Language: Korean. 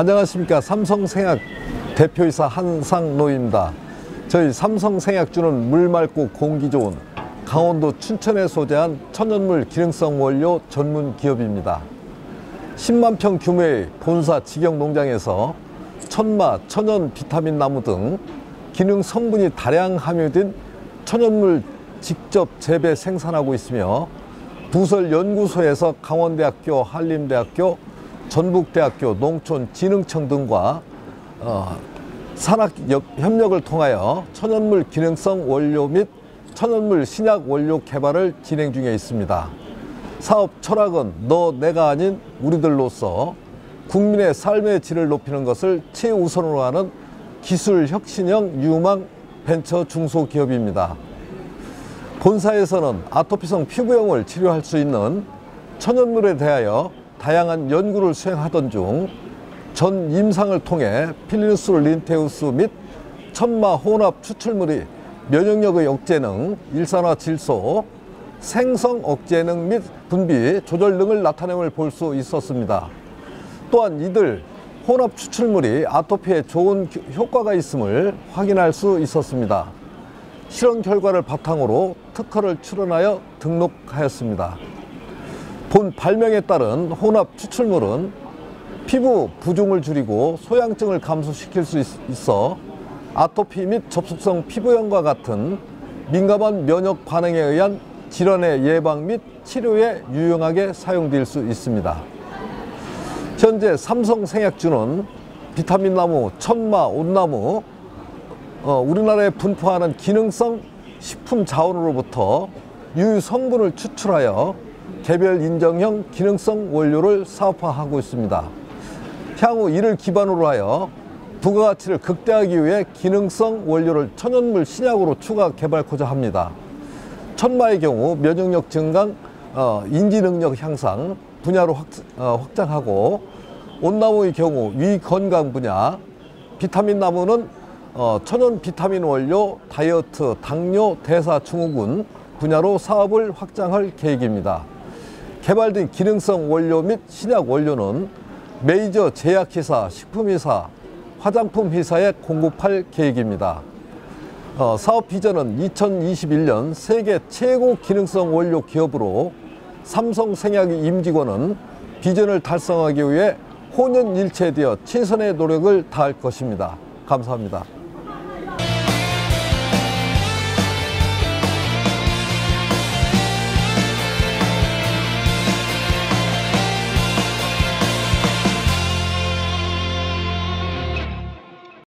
안녕하십니까 삼성생약 대표이사 한상노입니다. 저희 삼성생약주는 물 맑고 공기 좋은 강원도 춘천에 소재한 천연물 기능성 원료 전문 기업입니다. 10만 평 규모의 본사 직영 농장에서 천마, 천연 비타민 나무 등 기능 성분이 다량 함유된 천연물 직접 재배 생산하고 있으며 부설 연구소에서 강원대학교, 한림대학교, 전북대학교 농촌진흥청 등과 어, 산학 역- 협력을 통하여 천연물 기능성 원료 및 천연물 신약 원료 개발을 진행 중에 있습니다. 사업 철학은 너 내가 아닌 우리들로서 국민의 삶의 질을 높이는 것을 최우선으로 하는 기술 혁신형 유망 벤처 중소기업입니다. 본사에서는 아토피성 피부염을 치료할 수 있는 천연물에 대하여 다양한 연구를 수행하던 중 전 임상을 통해 필리누스 린테우스 및 천마 혼합 추출물이 면역력의 억제능, 일산화 질소, 생성 억제능 및 분비 조절 등을 나타냄을 볼 수 있었습니다. 또한 이들 혼합 추출물이 아토피에 좋은 기- 효과가 있음을 확인할 수 있었습니다. 실험 결과를 바탕으로 특허를 출원하여 등록하였습니다. 본 발명에 따른 혼합 추출물은 피부 부종을 줄이고 소양증을 감소시킬 수 있- 있어 아토피 및 접속성 피부염과 같은 민감한 면역 반응에 의한 질환의 예방 및 치료에 유용하게 사용될 수 있습니다. 현재 삼성생약주는 비타민 나무, 천마, 온나무, 어, 우리나라에 분포하는 기능성 식품 자원으로부터 유효 성분을 추출하여 개별 인정형 기능성 원료를 사업화하고 있습니다. 향후 이를 기반으로 하여 부가가치를 극대화하기 위해 기능성 원료를 천연물 신약으로 추가 개발코자 합니다. 천마의 경우 면역력 증강, 어, 인지 능력 향상 분야로 확, 어, 확장하고 온나무의 경우 위 건강 분야, 비타민 나무는 어, 천연 비타민 원료, 다이어트, 당뇨, 대사 증후군 분야로 사업을 확장할 계획입니다. 개발된 기능성 원료 및 신약 원료는 메이저 제약회사, 식품회사, 화장품 회사에 공급할 계획입니다. 어, 사업 비전은 2021년 세계 최고 기능성 원료 기업으로 삼성생약의 임직원은 비전을 달성하기 위해 혼연일체되어 최선의 노력을 다할 것입니다. 감사합니다.